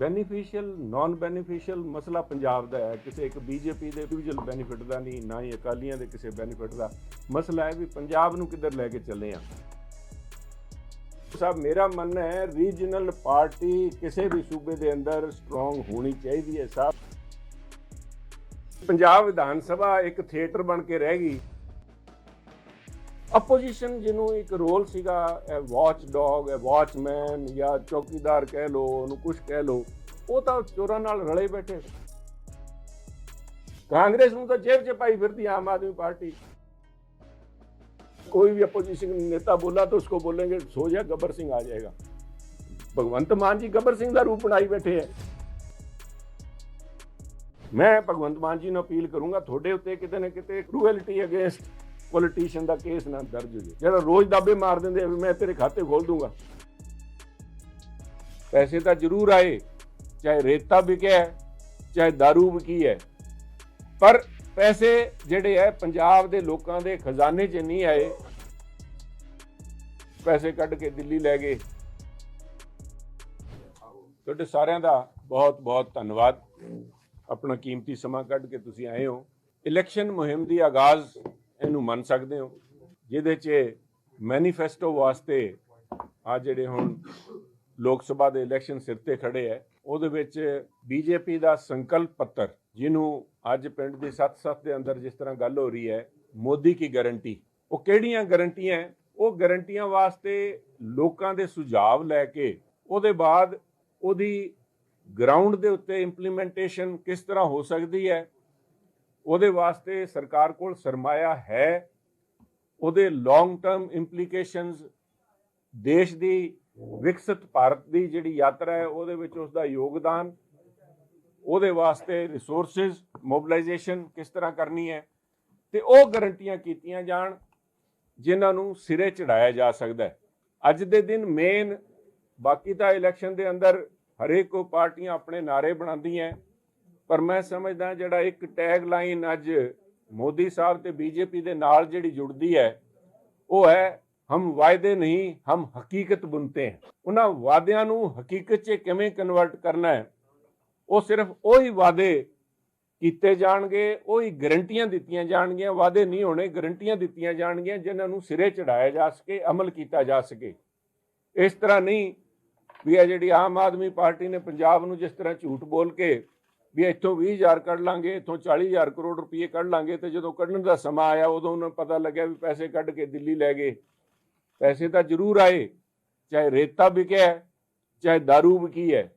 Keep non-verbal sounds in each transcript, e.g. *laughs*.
Beneficial naan beneficial ਮਸਲਾ ਪੰਜਾਬ ਦਾ ਹੈ। ਕਿਸੇ ਇੱਕ ਬੀਜੇਪੀ ਦੇ ਇੰਡੀਵਿਜੂਅਲ ਬੈਨੀਫਿਟ ਦਾ ਨਹੀਂ, ਨਾ ਹੀ ਅਕਾਲੀਆਂ ਦੇ ਕਿਸੇ ਬੈਨੀਫਿਟ ਦਾ। ਮਸਲਾ ਹੈ ਵੀ ਪੰਜਾਬ ਨੂੰ ਕਿੱਧਰ ਲੈ ਕੇ ਚੱਲੇ ਆ। ਸਾਹਿਬ ਮੇਰਾ ਮੰਨਣਾ ਹੈ ਰੀਜਨਲ ਪਾਰਟੀ ਕਿਸੇ ਵੀ ਸੂਬੇ ਦੇ ਅੰਦਰ ਸਟਰੋਂਗ ਹੋਣੀ ਚਾਹੀਦੀ ਹੈ ਸਾਹਿਬ ਪੰਜਾਬ ਵਿਧਾਨ ਸਭਾ ਇੱਕ ਥੀਏਟਰ ਬਣ ਕੇ ਰਹਿ ਗਈ। ਆਪੋਜੀਸ਼ਨ ਜਿਹਨੂੰ ਇੱਕ ਰੋਲ ਸੀਗਾ ਵਾਚ ਡੌਗ ਵਾਚਮੈਨ ਜਾਂ ਚੌਕੀਦਾਰ ਕਹਿ ਲੋ ਉਹਨੂੰ ਕੁਝ ਕਹਿ ਲੋ ਉਹ ਤਾਂ ਚੋਰਾਂ ਨਾਲ ਰਲੇ ਬੈਠੇ ਕਾਂਗਰਸ ਨੂੰ ਤਾਂ ਜੇਬ 'ਚ ਪਾਈ ਫਿਰਦੀ ਆਮ ਆਦਮੀ ਪਾਰਟੀ। ਕੋਈ ਵੀ ਆਪੋਜੀਸ਼ਨ ਨੇਤਾ ਬੋਲਾ ਤਾਂ ਉਸको ਬੋਲेंगे ਸੋ ਜਾ, ਗੱਬਰ ਸਿੰਘ ਆ ਜਾਏਗਾ। ਭਗਵੰਤ ਮਾਨ ਜੀ ਗੱਬਰ ਸਿੰਘ ਦਾ ਰੂਪ ਬਣਾਈ ਬੈਠੇ ਹੈ ਮੈਂ ਭਗਵੰਤ ਮਾਨ ਜੀ ਨੂੰ ਅਪੀਲ ਕਰੂੰਗਾ, ਤੁਹਾਡੇ ਉੱਤੇ ਕਿਤੇ ਨਾ ਕਿਤੇ ਕ੍ਰੂਐਲਿਟੀ ਅਗੇਂਸਟ ਪੋਲੀਟੀਸ਼ੀਅਨ ਦਾ ਕੇਸ ਨਾ ਦਰਜ ਹੋ ਜੇ ਜਿਹੜਾ ਰੋਜ਼ ਦਾਬੇ ਮਾਰ ਦਿੰਦੇ ਆ, ਵੀ ਮੈਂ ਤੇਰੇ ਖਾਤੇ ਖੋਲ ਦੂੰਗਾ। ਪੈਸੇ ਤਾਂ ਜ਼ਰੂਰ ਆਏ, ਚਾਹੇ ਰੇਤਾ ਵਿਕਿਆ ਚਾਹੇ दारू ਵਿਕੀ ਹੈ। ਪਰ ਪੈਸੇ ਜਿਹੜੇ ਹੈ, ਪੰਜਾਬ ਦੇ ਲੋਕਾਂ ਦੇ ਖਜ਼ਾਨੇ 'ਚ ਨਹੀਂ ਆਏ। ਪੈਸੇ ਕੱਢ ਕੇ ਦਿੱਲੀ ਲੈ ਗਏ। ਤੁਹਾਡੇ ਸਾਰਿਆਂ ਦਾ ਬਹੁਤ ਬਹੁਤ ਧੰਨਵਾਦ। ਆਪਣਾ ਕੀਮਤੀ ਸਮਾਂ ਕੱਢ ਕੇ ਤੁਸੀਂ ਆਏ ਹੋ। ਇਲੈਕਸ਼ਨ ਮੁਹਿੰਮ ਦੀ ਆਗਾਜ਼ ਇਹਨੂੰ ਮੰਨ ਸਕਦੇ ਹੋ, ਜਿਹਦੇ 'ਚ ਮੈਨੀਫੈਸਟੋ ਵਾਸਤੇ ਆ ਜਿਹੜੇ ਹੁਣ ਲੋਕ ਸਭਾ ਦੇ ਇਲੈਕਸ਼ਨ ਸਿਰ ਤੇ ਖੜੇ ਹੈ ਉਹਦੇ ਵਿੱਚ ਬੀਜੇਪੀ ਦਾ ਸੰਕਲਪ ਪੱਤਰ, ਜਿਹਨੂੰ ਅੱਜ ਪਿੰਡ ਦੀ ਸੱਤ-ਸੱਤ ਦੇ ਅੰਦਰ ਜਿਸ ਤਰ੍ਹਾਂ ਗੱਲ ਹੋ ਰਹੀ ਹੈ ਮੋਦੀ ਕੀ ਗਾਰੰਟੀ ਉਹ ਕਿਹੜੀਆਂ ਗਾਰੰਟੀਆਂ ਉਹ ਗਾਰੰਟੀਆਂ ਵਾਸਤੇ ਲੋਕਾਂ ਦੇ ਸੁਝਾਅ ਲੈ ਕੇ, ਉਹਦੇ ਬਾਅਦ ਉਹਦੀ ਗਰਾਊਂਡ ਦੇ ਉੱਤੇ ਇੰਪਲੀਮੈਂਟੇਸ਼ਨ ਕਿਸ ਤਰ੍ਹਾਂ ਹੋ ਸਕਦੀ ਹੈ ਉਹਦੇ ਵਾਸਤੇ ਸਰਕਾਰ ਕੋਲ ਸਰਮਾਇਆ ਹੈ। ਉਹਦੇ ਲੌਂਗ ਟਰਮ ਇੰਪਲੀਕੇਸ਼ਨਸ ਦੇਸ਼ ਦੀ, ਵਿਕਸਿਤ ਭਾਰਤ ਦੀ ਜਿਹੜੀ ਯਾਤਰਾ ਹੈ, ਉਹਦੇ ਵਿੱਚ ਉਸ ਦਾ ਯੋਗਦਾਨ, ਉਹਦੇ ਵਾਸਤੇ ਰਿਸੋਰਸਸ ਮੋਬਿਲਾਈਜੇਸ਼ਨ ਕਿਸ ਤਰ੍ਹਾਂ ਕਰਨੀ ਹੈ, ਤੇ ਉਹ ਗਰੰਟੀਆਂ ਕੀਤੀਆਂ ਜਾਣ, ਜਿਨ੍ਹਾਂ ਨੂੰ ਸਿਰੇ ਚੜਾਇਆ ਜਾ ਸਕਦਾ ਹੈ। ਅੱਜ ਦੇ ਦਿਨ ਮੇਨ ਬਾਕੀ ਤਾਂ ਇਲੈਕਸ਼ਨ ਦੇ ਅੰਦਰ ਹਰੇਕ ਕੋ ਪਾਰਟੀਆਂ ਆਪਣੇ ਨਾਰੇ ਬਣਾਉਂਦੀਆਂ ਪਰ ਮੈਂ ਸਮਝਦਾ ਜਿਹੜਾ ਇੱਕ ਟੈਗ ਲਾਈਨ ਅੱਜ ਮੋਦੀ ਸਾਹਿਬ ਤੇ ਬੀਜੇਪੀ ਦੇ ਨਾਲ ਜਿਹੜੀ ਜੁੜਦੀ ਹੈ, ਉਹ ਹੈ, ਹਮ ਵਾਅਦੇ ਨਹੀਂ, ਹਮ ਹਕੀਕਤ ਬੁਨਤੇ ਹੈ। ਉਹਨਾਂ ਵਾਅਦਿਆਂ ਨੂੰ ਹਕੀਕਤ 'ਚ ਕਿਵੇਂ ਕਨਵਰਟ ਕਰਨਾ ਹੈ, ਉਹ ਸਿਰਫ ਉਹੀ ਵਾਅਦੇ ਕੀਤੇ ਜਾਣਗੇ, ਉਹੀ ਗਰੰਟੀਆਂ ਦਿੱਤੀਆਂ ਜਾਣਗੀਆਂ, ਵਾਅਦੇ ਨਹੀਂ ਹੋਣੇ ਗਰੰਟੀਆਂ ਦਿੱਤੀਆਂ ਜਾਣਗੀਆਂ, ਜਿਨ੍ਹਾਂ ਨੂੰ ਸਿਰੇ ਚੜਾਇਆ ਜਾ ਸਕੇ, ਅਮਲ ਕੀਤਾ ਜਾ ਸਕੇ। ਇਸ ਤਰ੍ਹਾਂ ਨਹੀਂ ਵੀ ਇਹ ਜਿਹੜੀ ਆਮ ਆਦਮੀ ਪਾਰਟੀ ਨੇ ਪੰਜਾਬ ਨੂੰ ਜਿਸ ਤਰ੍ਹਾਂ ਝੂਠ ਬੋਲ ਕੇ ਵੀ ਇੱਥੋਂ 20000 ਕੱਢ ਲਾਂਗੇ, ਇੱਥੋਂ 40000 ਕਰੋੜ ਰੁਪਏ ਕੱਢ ਲਾਂਗੇ ਤੇ ਜਦੋਂ ਕੱਢਣ ਦਾ ਸਮਾਂ ਆਇਆ, ਉਦੋਂ ਉਹਨਾਂ ਨੂੰ ਪਤਾ ਲੱਗਿਆ ਵੀ ਪੈਸੇ ਕੱਢ ਕੇ ਦਿੱਲੀ ਲੈ ਗਏ। ਪੈਸੇ ਤਾਂ ਜ਼ਰੂਰ ਆਏ, ਚਾਹੇ ਰੇਤਾ ਵਿਕਿਆ ਚਾਹੇ दारू ਵਿਕੀ ਹੈ।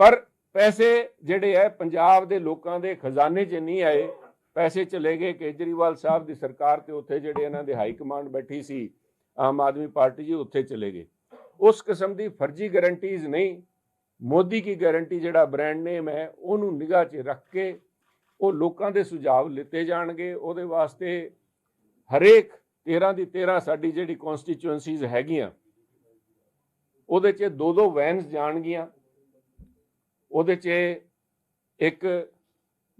ਪਰ ਪੈਸੇ ਜਿਹੜੇ ਹੈ, ਪੰਜਾਬ ਦੇ ਲੋਕਾਂ ਦੇ ਖਜ਼ਾਨੇ 'ਚ ਨਹੀਂ ਆਏ। ਪੈਸੇ ਚਲੇ ਗਏ ਕੇਜਰੀਵਾਲ ਸਾਹਿਬ ਦੀ ਸਰਕਾਰ ਤੇ, ਉੱਥੇ ਜਿਹੜੇ ਇਹਨਾਂ ਦੇ ਹਾਈ ਕਮਾਂਡ ਬੈਠੀ ਸੀ, ਆਮ ਆਦਮੀ ਪਾਰਟੀ ਜੀ, ਉੱਥੇ ਚਲੇ ਗਏ। ਉਸ ਕਿਸਮ ਦੀ ਫਰਜ਼ੀ ਗਾਰੰਟੀਜ਼ ਨਹੀਂ। ਮੋਦੀ ਕੀ ਗਾਰੰਟੀ ਜਿਹੜਾ ਬ੍ਰਾਂਡ ਨੇਮ ਹੈ, ਉਹਨੂੰ ਨਿਗਾਹ 'ਚ ਰੱਖ ਕੇ ਉਹ ਲੋਕਾਂ ਦੇ ਸੁਝਾਅ ਲਿੱਤੇ ਜਾਣਗੇ। ਉਹਦੇ ਵਾਸਤੇ ਹਰੇਕ 13 ਦੀ 13 ਸਾਡੀ ਜਿਹੜੀ ਕਨਸਟੀਚੁਐਂਸੀਜ਼ ਹੈਗੀਆਂ, ਉਹਦੇ 'ਚ ਦੋ ਦੋ ਵੈਨਸ ਜਾਣਗੀਆਂ। ਉਹਦੇ 'ਚ ਇੱਕ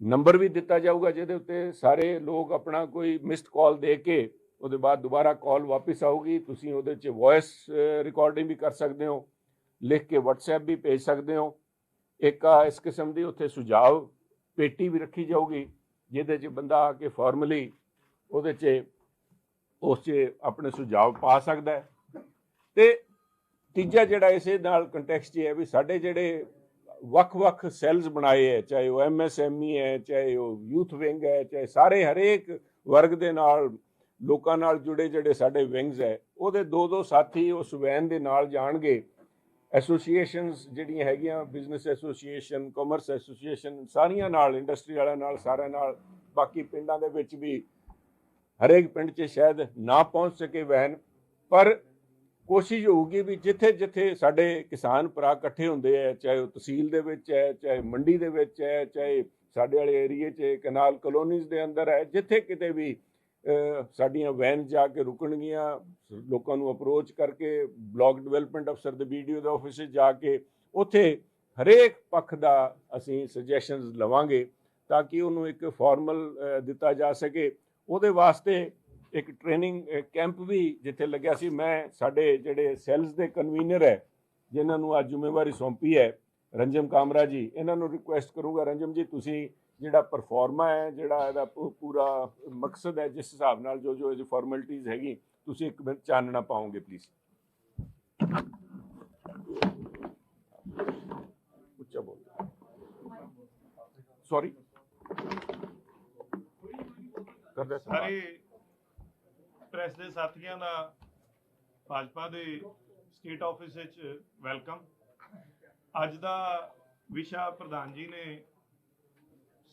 ਨੰਬਰ ਵੀ ਦਿੱਤਾ ਜਾਊਗਾ, ਜਿਹਦੇ ਉੱਤੇ ਸਾਰੇ ਲੋਕ ਆਪਣਾ ਕੋਈ ਮਿਸਡ ਕਾਲ ਦੇ ਕੇ ਉਹਦੇ ਬਾਅਦ ਦੁਬਾਰਾ ਕਾਲ ਵਾਪਸ ਆਊਗੀ। ਤੁਸੀਂ ਉਹਦੇ 'ਚ ਵੌਇਸ ਰਿਕਾਰਡਿੰਗ ਵੀ ਕਰ ਸਕਦੇ ਹੋ। ਲਿਖ ਕੇ WhatsApp ਵੀ ਭੇਜ ਸਕਦੇ ਹੋ। ਇੱਕ ਆ ਇਸ ਕਿਸਮ ਦੀ ਉੱਥੇ ਸੁਝਾਅ ਪੇਟੀ ਵੀ ਰੱਖੀ ਜਾਊਗੀ, ਜਿਹਦੇ 'ਚ ਬੰਦਾ ਆ ਕੇ ਫਾਰਮਲੀ ਉਹਦੇ 'ਚ, ਉਸ 'ਚ ਆਪਣੇ ਸੁਝਾਅ ਪਾ ਸਕਦਾ ਹੈ। ਤੇ ਤੀਜਾ ਜਿਹੜਾ ਇਸੇ ਨਾਲ ਕੰਟੈਕਸਟ ਇਹ ਹੈ ਵੀ ਸਾਡੇ ਜਿਹੜੇ ਵੱਖ-ਵੱਖ ਸੈਲਸ ਬਣਾਏ ਹੈ, ਚਾਹੇ ਉਹ ਐਮਐਸਐਮਈ ਹੈ, ਚਾਹੇ ਉਹ ਯੂਥ ਵਿੰਗ ਹੈ, ਚਾਹੇ ਸਾਰੇ ਹਰੇਕ ਵਰਗ ਦੇ ਨਾਲ, ਲੋਕਾਂ ਨਾਲ ਜੁੜੇ ਜਿਹੜੇ ਸਾਡੇ ਵਿੰਗਸ ਹੈ, ਉਹਦੇ ਦੋ ਦੋ ਸਾਥੀ ਉਸ ਵੈਨ ਦੇ ਨਾਲ ਜਾਣਗੇ। ਐਸੋਸੀਏਸ਼ਨਸ ਜਿਹੜੀਆਂ ਹੈਗੀਆਂ, ਬਿਜ਼ਨਸ ਐਸੋਸੀਏਸ਼ਨ, ਕਾਮਰਸ ਐਸੋਸੀਏਸ਼ਨ, ਸਾਰੀਆਂ ਨਾਲ, ਇੰਡਸਟਰੀ ਵਾਲਿਆਂ ਨਾਲ, ਸਾਰਿਆਂ ਨਾਲ, ਬਾਕੀ ਪਿੰਡਾਂ ਦੇ ਵਿੱਚ ਵੀ, ਹਰੇਕ ਪਿੰਡ 'ਚ ਸ਼ਾਇਦ ਨਾ ਪਹੁੰਚ ਸਕੇ ਵੈਨ, ਪਰ ਕੋਸ਼ਿਸ਼ ਹੋਊਗੀ ਵੀ ਜਿੱਥੇ ਜਿੱਥੇ ਸਾਡੇ ਕਿਸਾਨ ਭਰਾ ਇਕੱਠੇ ਹੁੰਦੇ ਆ, ਚਾਹੇ ਉਹ ਤਹਿਸੀਲ ਦੇ ਵਿੱਚ ਹੈ, ਚਾਹੇ ਮੰਡੀ ਦੇ ਵਿੱਚ ਹੈ, ਚਾਹੇ ਸਾਡੇ ਵਾਲੇ ਏਰੀਏ 'ਚ, ਕਨਾਲ ਕਲੋਨੀਜ਼ ਦੇ ਅੰਦਰ ਹੈ, ਜਿੱਥੇ ਕਿਤੇ ਵੀ ਸਾਡੀਆਂ ਵੈਨ ਜਾ ਕੇ ਰੁਕਣਗੀਆਂ, ਲੋਕਾਂ ਨੂੰ ਅਪਰੋਚ ਕਰਕੇ ਬਲਾਕ ਡਿਵੈਲਪਮੈਂਟ ਅਫਸਰ ਦੇ ਵੀਡੀਓ ਦੇ ਆਫਿਸ ਜਾ ਕੇ ਉੱਥੇ ਹਰੇਕ ਪੱਖ ਦਾ ਅਸੀਂ ਸੁਜੈਸ਼ਨਸ ਲਵਾਂਗੇ ਤਾਂ ਕਿ ਉਹਨੂੰ ਇੱਕ ਫਾਰਮਲ ਦਿੱਤਾ ਜਾ ਸਕੇ। ਉਹਦੇ ਵਾਸਤੇ ਇੱਕ ਟ੍ਰੇਨਿੰਗ ਕੈਂਪ ਵੀ ਜਿੱਥੇ ਲੱਗਿਆ ਸੀ। ਮੈਂ, ਸਾਡੇ ਜਿਹੜੇ ਸੈਲਸ ਦੇ ਕਨਵੀਨਰ ਹੈ, ਜਿਨ੍ਹਾਂ ਨੂੰ ਅੱਜ ਜ਼ਿੰਮੇਵਾਰੀ ਸੌਂਪੀ ਹੈ, ਰੰਜਮ ਕਾਮਰਾ ਜੀ ਇਹਨਾਂ ਨੂੰ ਰਿਕੁਐਸਟ ਕਰੂੰਗਾ। ਰੰਜਮ ਜੀ, ਤੁਸੀਂ ਜਿਹੜਾ ਪਰਫਾਰਮਾ ਹੈ, ਜਿਹੜਾ ਇਹਦਾ ਪੂ- ਪੂਰਾ ਮਕਸਦ ਹੈ, ਜਿਸ ਹਿਸਾਬ ਨਾਲ ਜੋ ਜੋ ਇਹਦੀ ਫਾਰਮੈਲਿਟੀਜ਼ ਹੈਗੀ, ਤੁਸੀਂ ਇੱਕ ਮਿੰਟ ਚਾਨਣਾ ਪਾਓਗੇ ਪਲੀਜ਼ ਉੱਚਾ ਬੋਲ। ਸੌਰੀ ਕਰਦੇ ਸਾਰੇ ਪ੍ਰੈਸ ਦੇ ਸਾਥੀਆਂ ਦਾ ਭਾਜਪਾ ਦੇ ਸਟੇਟ ਆਫਿਸ ਵਿੱਚ ਵੈਲਕਮ ਅੱਜ ਦਾ ਵਿਸ਼ਾ ਪ੍ਰਧਾਨ ਜੀ ਨੇ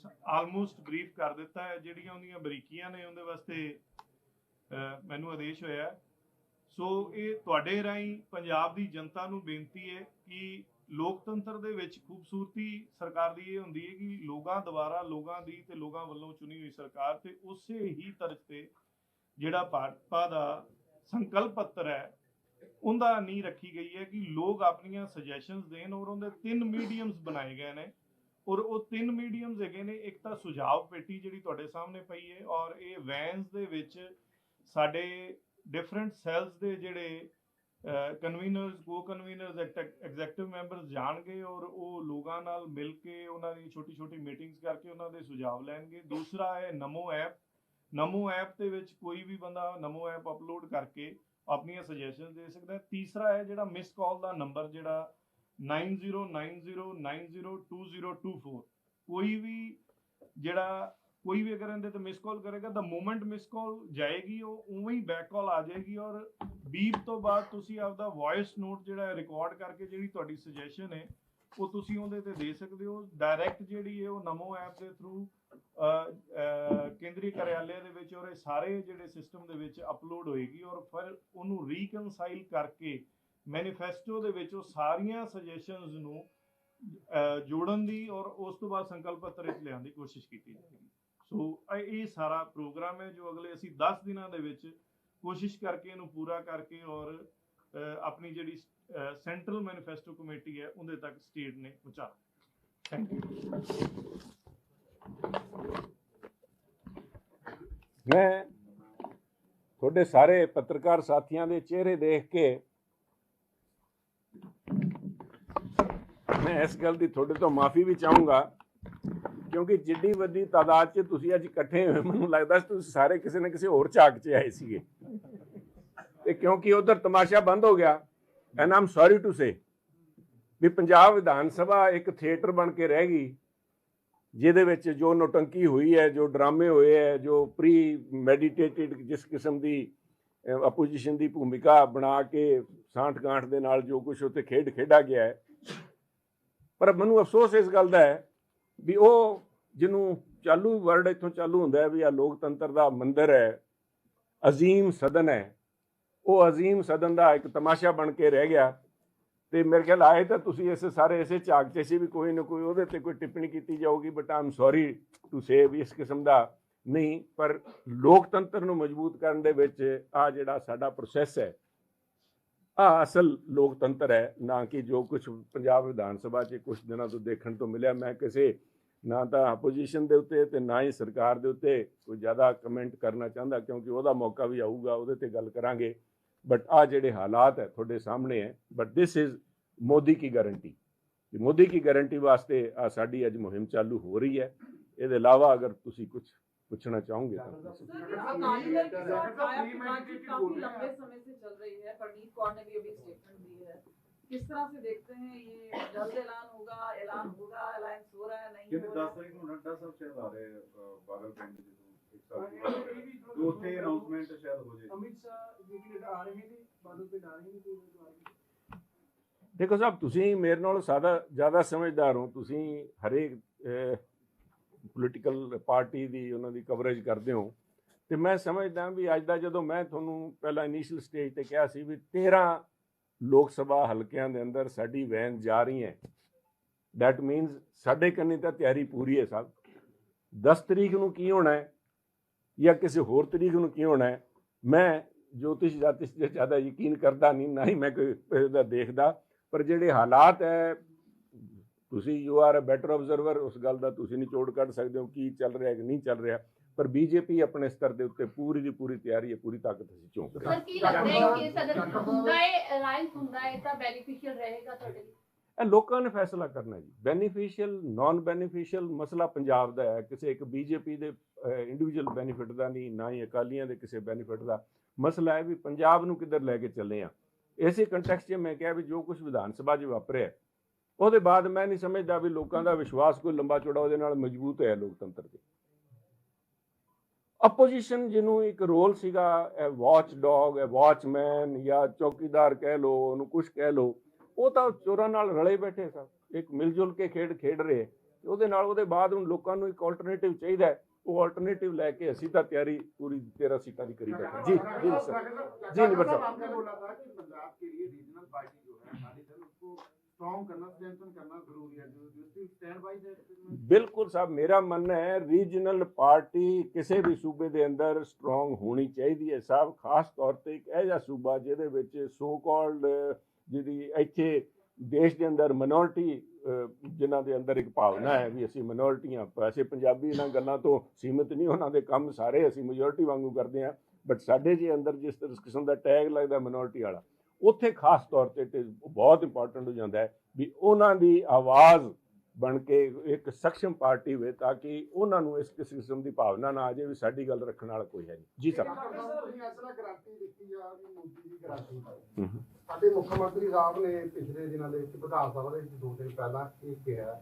ਆਲਮੋਸਟ ਬਰੀਫ ਕਰ ਦਿੱਤਾ ਹੈ, ਜਿਹੜੀਆਂ ਉਹਦੀਆਂ ਬਰੀਕੀਆਂ ਨੇ ਉਹਦੇ ਵਾਸਤੇ ਮੈਨੂੰ ਆਦੇਸ਼ ਹੋਇਆ ਸੋ ਇਹ ਤੁਹਾਡੇ ਰਾਹੀਂ ਪੰਜਾਬ ਦੀ ਜਨਤਾ ਨੂੰ ਬੇਨਤੀ ਹੈ ਕਿ ਲੋਕਤੰਤਰ ਦੇ ਵਿੱਚ ਖੂਬਸੂਰਤੀ ਸਰਕਾਰ ਦੀ ਇਹ ਹੁੰਦੀ ਹੈ ਕਿ ਲੋਕਾਂ ਦੁਆਰਾ ਲੋਕਾਂ ਦੀ ਤੇ ਲੋਕਾਂ ਵੱਲੋਂ ਚੁਣੀ ਹੋਈ ਸਰਕਾਰ ਤੇ ਉਸੇ ਹੀ ਤਰਜ਼ ਤੇ ਜਿਹੜਾ ਭਾਜਪਾ ਦਾ ਸੰਕਲਪ ਪੱਤਰ ਹੈ, ਉਹਦਾ ਨੀਂਹ ਰੱਖੀ ਗਈ ਹੈ ਕਿ ਲੋਕ ਆਪਣੀਆਂ ਸੁਜੈਸ਼ਨਸ ਦੇਣ ਔਰ ਉਹਦੇ ਤਿੰਨ ਮੀਡੀਅਮਸ ਬਣਾਏ ਗਏ ਨੇ। ਔਰ ਉਹ ਤਿੰਨ ਮੀਡੀਅਮਸ ਹੈਗੇ ਨੇ, ਇੱਕ ਤਾਂ ਸੁਝਾਵ ਪੇਟੀ ਜਿਹੜੀ ਤੁਹਾਡੇ ਸਾਹਮਣੇ ਪਈ ਹੈ ਔਰ ਇਹ ਵੈਨਸ ਦੇ ਵਿੱਚ ਸਾਡੇ ਡਿਫਰੈਂਟ ਸੈਲਸ ਦੇ ਜਿਹੜੇ ਕਨਵੀਨਰਸ ਕੋ ਕਨਵੀਨਰਸ ਐਗਜ਼ੈਕਟਿਵ ਮੈਂਬਰਸ ਜਾਣਗੇ ਔਰ ਉਹ ਲੋਕਾਂ ਨਾਲ ਮਿਲ ਕੇ ਉਹਨਾਂ ਦੀ ਛੋਟੀ ਛੋਟੀ ਮੀਟਿੰਗਸ ਕਰਕੇ ਉਹਨਾਂ ਦੇ ਸੁਝਾਅ ਲੈਣਗੇ। ਦੂਸਰਾ ਹੈ ਨਮੋ ਐਪ। ਨਮੋ ਐਪ ਦੇ ਵਿੱਚ ਕੋਈ ਵੀ ਬੰਦਾ ਨਮੋ ਐਪ ਅਪਲੋਡ ਕਰਕੇ ਆਪਣੀਆਂ ਸੁਜੈਸ਼ਨਸ ਦੇ ਸਕਦਾ ਤੀਸਰਾ ਹੈ ਜਿਹੜਾ ਮਿਸ ਕਾਲ ਦਾ ਨੰਬਰ ਜਿਹੜਾ 9090902024 ਕੋਈ ਵੀ ਜਿਹੜਾ ਕੋਈ ਵੀ ਅਗਰ ਇਹਦੇ ਤੇ ਮਿਸ ਕਾਲ ਕਰੇਗਾ ਤਾਂ ਮੂਮੈਂਟ ਮਿਸ ਕਾਲ ਜਾਏਗੀ ਉਹ ਉਵੇਂ ਹੀ ਬੈਕ ਕਾਲ ਆ ਜਾਏਗੀ ਔਰ ਬੀਪ ਤੋਂ ਬਾਅਦ ਤੁਸੀਂ ਆਪਦਾ ਵੌਇਸ ਨੋਟ ਜਿਹੜਾ ਹੈ ਰਿਕਾਰਡ ਕਰਕੇ ਜਿਹੜੀ ਤੁਹਾਡੀ ਸੁਜੈਸ਼ਨ ਹੈ ਉਹ ਤੁਸੀਂ ਉਹਦੇ ਤੇ ਦੇ ਸਕਦੇ ਹੋ ਡਾਇਰੈਕਟ ਜਿਹੜੀ ਹੈ ਉਹ ਨਮੋ ਐਪ ਦੇ ਥਰੂ ਕੇਂਦਰੀ ਕਾਰਿਆਲੇ ਦੇ ਵਿੱਚ ਔਰ ਇਹ ਸਾਰੇ ਜਿਹੜੇ ਸਿਸਟਮ ਦੇ ਵਿੱਚ ਅਪਲੋਡ ਹੋਏਗੀ ਔਰ ਫਿਰ ਉਹਨੂੰ ਰੀਕਨਸਾਈਲ ਕਰਕੇ ਮੈਨੀਫੈਸਟੋ ਦੇ ਵਿੱਚ ਉਹ ਸਾਰੀਆਂ ਸੁਜੈਸ਼ਨਸ ਨੂੰ ਜੋੜਨ ਦੀ ਔਰ ਉਸ ਤੋਂ ਬਾਅਦ ਸੰਕਲਪ ਪੱਤਰ ਵਿੱਚ ਲਿਆਉਣ ਦੀ ਕੋਸ਼ਿਸ਼ ਕੀਤੀ ਜਾਏਗੀ। ਸੋ, ਇਹ ਸਾਰਾ ਪ੍ਰੋਗਰਾਮ ਹੈ ਜੋ ਅਗਲੇ ਅਸੀਂ 10 ਦਿਨਾਂ ਦੇ ਵਿੱਚ ਕੋਸ਼ਿਸ਼ ਕਰਕੇ ਇਹਨੂੰ ਪੂਰਾ ਕਰਕੇ ਔਰ ਆਪਣੀ ਜਿਹੜੀ ਸੈਂਟਰਲ ਮੈਨੀਫੈਸਟੋ ਕਮੇਟੀ ਹੈ, ਉਹਦੇ ਤੱਕ ਸਟੇਟ ਨੇ ਪਹੁੰਚਾ ਥੈਂਕ ਯੂ ਮੈਂ ਤੁਹਾਡੇ ਸਾਰੇ ਪੱਤਰਕਾਰ ਸਾਥੀਆਂ ਦੇ ਚਿਹਰੇ ਦੇਖ ਕੇ ਮੈਂ ਇਸ ਗੱਲ ਦੀ ਤੁਹਾਡੇ ਤੋਂ ਮਾਫੀ ਵੀ ਚਾਹੂੰਗਾ, ਕਿਉਂਕਿ ਜਿੱਡੀ ਵੱਡੀ ਤਾਦਾਦ 'ਚ ਤੁਸੀਂ ਅੱਜ ਇਕੱਠੇ ਹੋਏ ਮੈਨੂੰ ਲੱਗਦਾ ਸੀ ਤੁਸੀਂ ਸਾਰੇ ਕਿਸੇ ਨਾ ਕਿਸੇ ਹੋਰ ਝਾਕ 'ਚ ਆਏ ਸੀਗੇ। ਤੇ ਕਿਉਂਕਿ ਉਧਰ ਤਮਾਸ਼ਾ ਬੰਦ ਹੋ ਗਿਆ and I'm sorry to say ਵੀ ਪੰਜਾਬ ਵਿਧਾਨ ਸਭਾ ਇੱਕ ਥੀਏਟਰ ਬਣ ਕੇ ਰਹਿ ਗਈ, ਜਿਹਦੇ ਵਿੱਚ ਜੋ ਨੋਟੰਕੀ ਹੋਈ ਹੈ, ਜੋ ਡਰਾਮੇ ਹੋਏ ਹੈ, ਜੋ ਪ੍ਰੀ ਮੈਡੀਟੇਟਿਡ ਜਿਸ ਕਿਸਮ ਦੀ ਆਪੋਜੀਸ਼ਨ ਦੀ ਭੂਮਿਕਾ ਬਣਾ ਕੇ ਸਾਂਠ ਗਾਂਠ ਦੇ ਨਾਲ ਜੋ ਕੁਝ ਉੱਤੇ ਖੇਡ ਖੇਡਾ ਗਿਆ ਹੈ ਪਰ ਮੈਨੂੰ ਅਫਸੋਸ ਇਸ ਗੱਲ ਦਾ ਹੈ ਵੀ ਉਹ ਜਿਹਨੂੰ ਚਾਲੂ ਵਰਡ ਇੱਥੋਂ ਚਾਲੂ ਹੁੰਦਾ ਵੀ ਆ ਲੋਕਤੰਤਰ ਦਾ ਮੰਦਰ ਹੈ, ਅਜ਼ੀਮ ਸਦਨ ਹੈ। ਉਹ ਅਜ਼ੀਮ ਸਦਨ ਦਾ ਇੱਕ ਤਮਾਸ਼ਾ ਬਣ ਕੇ ਰਹਿ ਗਿਆ ਤੇ ਮੇਰੇ ਖਿਆਲ ਆਏ ਤਾਂ ਤੁਸੀਂ ਇਸ ਸਾਰੇ ਇਸੇ ਝਾਕ 'ਚ ਸੀ ਵੀ ਕੋਈ ਨਾ ਕੋਈ ਉਹਦੇ ਤੇ ਕੋਈ ਟਿੱਪਣੀ ਕੀਤੀ ਜਾਊਗੀ but I'm sorry to say ਵੀ ਇਸ ਕਿਸਮ ਦਾ ਨਹੀਂ, ਪਰ ਲੋਕਤੰਤਰ ਨੂੰ ਮਜ਼ਬੂਤ ਕਰਨ ਦੇ ਵਿੱਚ ਆ ਜਿਹੜਾ ਸਾਡਾ ਪ੍ਰੋਸੈਸ ਹੈ ਆ ਅਸਲ ਲੋਕਤੰਤਰ ਹੈ, ਨਾ ਕਿ ਜੋ ਕੁਝ ਪੰਜਾਬ ਵਿਧਾਨ ਸਭਾ 'ਚ ਕੁਝ ਦਿਨਾਂ ਤੋਂ ਦੇਖਣ ਤੋਂ ਮਿਲਿਆ। ਮੈਂ ਕਿਸੇ, ਨਾ ਤਾਂ ਆਪੋਜੀਸ਼ਨ ਦੇ ਉੱਤੇ ਤੇ ਨਾ ਹੀ ਸਰਕਾਰ ਦੇ ਉੱਤੇ ਕੋਈ ਜ਼ਿਆਦਾ ਕਮੈਂਟ ਕਰਨਾ ਚਾਹੁੰਦਾ, ਕਿਉਂਕਿ ਉਹਦਾ ਮੌਕਾ ਵੀ ਆਊਗਾ, ਉਹਦੇ ਤੇ ਗੱਲ ਕਰਾਂਗੇ। ਬਟ ਆ ਜਿਹੜੇ ਹਾਲਾਤ ਹੈ, ਤੁਹਾਡੇ ਸਾਹਮਣੇ ਹੈ। ਬਟ ਦਿਸ ਇਜ਼ ਮੋਦੀ ਕੀ ਗਾਰੰਟੀ ਕਿ ਮੋਦੀ ਕੀ ਗਾਰੰਟੀ ਵਾਸਤੇ ਆ ਸਾਡੀ ਅੱਜ ਮੁਹਿੰਮ ਚਾਲੂ ਹੋ ਰਹੀ ਹੈ। ਇਹਦੇ ਇਲਾਵਾ ਅਗਰ ਤੁਸੀਂ ਕੁਝ ਪੁੱਛਣਾ ਚਾਹੋਗੇ ਤਾਂ ਤੁਸੀਂ सर ये अकाली दल के साथ माया प्रमाणित काफी लंबे समय से चल रही है परनीत कौर ने भी अभी स्टेटमेंट दी है किस तरह से देखते हैं ये जल्द ऐलान होगा ऐलान होगा अलायंस हो रहा है नहीं ਕਹਿੰਦੇ हो 10 रहा है ਤਰੀਕ ਨੂੰ ਨੱਡਾ ਸਾਹਿਬ ਸ਼ਾਇਦ ਆ ਰਹੇ ਅਹ, ਬਾਦਲ ਪਿੰਡ ਜਦੋਂ ਇੱਕ ਸਾਲ ਪੂਰਾ ਹੋ ਰਿਹਾ। ਤੇ ਉੱਥੇ ਅਨਾਉਂਸਮੈਂਟ ਸ਼ਾਇਦ ਹੋ ਜੇ ਅਮਿਤ ਸ਼ਾਹ ਜੀ ਵੀ ਆ ਰਹੇ ਨੇ ਬਾਦਲ ਪਿੰਡ ਆ ਰਹੇ ਨੇ ਤੇ ਉਹ ਆ ਰਹੇ ਨੇ ਦੇਖੋ ਸਾਹਿਬ ਤੁਸੀਂ ਮੇਰੇ ਨਾਲ ਸਾਦਾ ਜ਼ਿਆਦਾ ਸਮਝਦਾਰ ਹੋ ਤੁਸੀਂ ਹਰੇਕ ਪੋਲੀਟੀਕਲ ਪਾਰਟੀ ਦੀ ਉਹਨਾਂ ਦੀ ਕਵਰੇਜ ਕਰਦੇ ਹੋ। ਤੇ ਮੈਂ ਸਮਝਦਾ ਵੀ ਅੱਜ ਦਾ ਜਦੋਂ ਮੈਂ ਤੁਹਾਨੂੰ ਪਹਿਲਾਂ ਇਨੀਸ਼ੀਅਲ ਸਟੇਜ ਤੇ ਕਿਹਾ ਸੀ ਵੀ 13 ਲੋਕ ਸਭਾ ਹਲਕਿਆਂ ਦੇ ਅੰਦਰ ਸਾਡੀ ਵੈਨ ਜਾ ਰਹੀ ਹੈ। ਦੈਟ ਮੀਨਸ ਸਾਡੇ ਕੰਨੀ ਤਾਂ ਤਿਆਰੀ ਪੂਰੀ ਹੈ ਸਭ। 10 ਤਰੀਕ ਨੂੰ ਕੀ ਹੋਣਾ ਹੈ ਜਾਂ ਕਿਸੇ ਹੋਰ ਤਰੀਕ ਨੂੰ ਕੀ ਹੋਣਾ ਹੈ, ਮੈਂ ਜੋਤਿਸ਼ ਜਾਤਿਸ਼ ਤੇ ਜ਼ਿਆਦਾ ਯਕੀਨ ਕਰਦਾ ਨਹੀਂ, ਨਾ ਹੀ ਮੈਂ ਕੋਈ ਇਹਦਾ ਦੇਖਦਾ। ਪਰ ਜਿਹੜੇ ਹਾਲਾਤ ਹੈ ਤੁਸੀਂ you are a better observer ਉਸ ਗੱਲ ਦਾ ਤੁਸੀਂ ਨਹੀਂ ਚੋੜ ਕੱਢ ਸਕਦੇ ਹੋ ਕੀ ਚੱਲ ਰਿਹਾ ਕਿ ਨਹੀਂ ਚੱਲ ਰਿਹਾ। ਪਰ ਬੀਜੇਪੀ ਆਪਣੇ ਸਤਰ ਦੇ ਉੱਤੇ ਪੂਰੀ ਦੀ ਪੂਰੀ ਤਿਆਰੀ ਹੈ ਪੂਰੀ ਤਾਕਤ ਅਸੀਂ ਝੋਂਕ ਰਹੇ ਹਾਂ। ਸਰ ਕੀ ਲੱਗਦਾ ਹੈ ਕਿ ਸਦਰ ਹੁੰਦਾ ਹੈ ਅਲਾਈਅੰਸ ਹੁੰਦਾ ਹੈ ਤਾਂ ਬੈਨੀਫੀਸ਼ੀਅਲ ਰਹੇਗਾ ਤੁਹਾਡੇ ਲਈ? ਇਹ ਲੋਕਾਂ ਨੇ ਫੈਸਲਾ ਕਰਨਾ ਜੀ। ਬੈਨੀਫੀਸ਼ੀਅਲ ਨਾਨ ਬੈਨੀਫੀਸ਼ੀਅਲ ਮਸਲਾ ਪੰਜਾਬ ਦਾ ਹੈ। ਕਿਸੇ ਇੱਕ ਬੀਜੇਪੀ ਦੇ ਇੰਡੀਵਿਜੂਅਲ ਬੈਨੀਫਿਟ ਦਾ ਨਹੀਂ ਨਾ ਹੀ ਅਕਾਲੀਆਂ ਦੇ ਕਿਸੇ ਬੈਨੀਫਿਟ ਦਾ। ਮਸਲਾ ਹੈ ਵੀ ਪੰਜਾਬ ਨੂੰ ਕਿੱਧਰ ਲੈ ਕੇ ਚੱਲੇ ਆ ਇਸੇ ਕੰਟੈਕਸਟ 'ਚ ਮੈਂ ਕਿਹਾ ਵੀ ਜੋ ਕੁਝ ਵਿਧਾਨ ਸਭਾ 'ਚ ਵਾਪਰਿਆ ਉਹਦੇ ਬਾਅਦ ਮੈਂ ਨਹੀਂ ਸਮਝਦਾ ਵੀ ਲੋਕਾਂ ਦਾ ਵਿਸ਼ਵਾਸ ਕੋਈ ਲੰਬਾ ਚੌੜਾ ਉਹਦੇ ਨਾਲ ਮਜ਼ਬੂਤ ਹੈ ਲੋਕਤੰਤਰ ਦੇ। ਆਪੋਜੀਸ਼ਨ ਜਿਹਨੂੰ ਇੱਕ ਰੋਲ ਸੀਗਾ, ਇਹ ਵਾਚ ਡੌਗ ਇਹ ਵਾਚਮੈਨ ਜਾਂ ਚੌਕੀਦਾਰ ਕਹਿ ਲੋ ਉਹਨੂੰ ਕੁਝ ਕਹਿ ਲੋ ਉਹ ਤਾਂ ਚੋਰਾਂ ਨਾਲ ਰਲੇ ਬੈਠੇ ਸਨ। ਇੱਕ ਮਿਲਜੁਲ ਕੇ ਖੇਡ ਖੇਡ ਰਹੇ। ਉਹਦੇ ਨਾਲ ਉਹਦੇ ਬਾਅਦ ਹੁਣ ਲੋਕਾਂ ਨੂੰ ਇੱਕ ਆਲਟਰਨੇਟਿਵ ਚਾਹੀਦਾ ਉਹ ਆਲਟਰਨੇਟਿਵ ਲੈ ਕੇ ਅਸੀਂ ਤਾਂ ਤਿਆਰੀ ਪੂਰੀ 13 ਸੀਟਾਂ ਦੀ ਕਰੀ ਬੈਠੇ। ਜੀ ਜੀ, ਸਰ। ਜੀ, ਨਿਬਰ ਸਾਹਿਬ ਆਪਨੇ ਬੋਲਾ ਥਾ ਕਿ ਪੰਜਾਬ ਕੇ ਲਈ ਰੀਜਨਲ ਪਾਰਟੀ ਜੋ ਹੈ, ਅਕਾਲੀ ਦਲ ਉਸको ਬਿਲਕੁਲ ਸਾਹਿਬ, ਮੇਰਾ ਮੰਨਣਾ ਹੈ ਰੀਜਨਲ ਪਾਰਟੀ ਕਿਸੇ ਵੀ ਸੂਬੇ ਦੇ ਅੰਦਰ ਸਟਰੋਂਗ ਹੋਣੀ ਚਾਹੀਦੀ ਹੈ ਸਾਹਿਬ, ਖਾਸ ਤੌਰ ਤੇ ਇੱਕ ਐਜਾ ਸੂਬਾ ਜਿਹਦੇ ਵਿੱਚ ਸੋ ਕਾਲਡ ਜਿਹਦੀ ਇੱਥੇ ਦੇਸ਼ ਦੇ ਅੰਦਰ ਮਿਨੋਰਟੀ ਜਿਨ੍ਹਾਂ ਦੇ ਅੰਦਰ ਇੱਕ ਭਾਵਨਾ ਹੈ ਵੀ ਅਸੀਂ ਮਿਨੋਰਟੀਆਂ ਵੈਸੇ ਪੰਜਾਬੀ ਇਹਨਾਂ ਗੱਲਾਂ ਤੋਂ ਸੀਮਿਤ ਨਹੀਂ, ਉਹਨਾਂ ਦੇ ਕੰਮ ਸਾਰੇ ਅਸੀਂ ਮੈਜੋਰਟੀ ਵਾਂਗੂ ਕਰਦੇ ਆ ਬਟ ਸਾਡੇ ਜੇ ਅੰਦਰ ਜਿਸ ਕਿਸਮ ਦਾ ਟੈਗ ਲੱਗਦਾ ਮਿਨੋਰਟੀ ਵਾਲਾ ਉੱਥੇ ਖਾਸ ਤੌਰ ਤੇ ਤੇ ਬਹੁਤ ਇੰਪੋਰਟੈਂਟ ਹੋ ਜਾਂਦਾ ਹੈ ਵੀ ਉਹਨਾਂ ਦੀ ਆਵਾਜ਼ ਬਣ ਕੇ ਇੱਕ ਸક્ષਮ ਪਾਰਟੀ ਹੋਵੇ ਤਾਂ ਕਿ ਉਹਨਾਂ ਨੂੰ ਇਸ ਕਿਸੇ ਕਿਸਮ ਦੀ ਭਾਵਨਾ ਨਾ ਆ ਜਾਏ ਵੀ ਸਾਡੀ ਗੱਲ ਰੱਖਣ ਵਾਲਾ ਕੋਈ ਹੈ ਨਹੀਂ। ਜੀ ਸਰ। ਤੁਸੀਂ ਅਸਲਾ ਗਾਰੰਟੀ ਦਿੱਤੀ ਆ ਵੀ ਮੋਦੀ ਦੀ ਗਾਰੰਟੀ ਹਮ ਹਮ। ਸਾਡੇ ਮੁੱਖ ਮੰਤਰੀ ਸਾਹਿਬ ਨੇ ਪਿਛਲੇ ਦਿਨਾਂ ਦੇ ਵਿੱਚ ਵਿਧਾਨ ਸਭਾ ਦੇ ਵਿੱਚ ਦੋ ਦਿਨ ਪਹਿਲਾਂ ਇਹ ਕਿਹਾ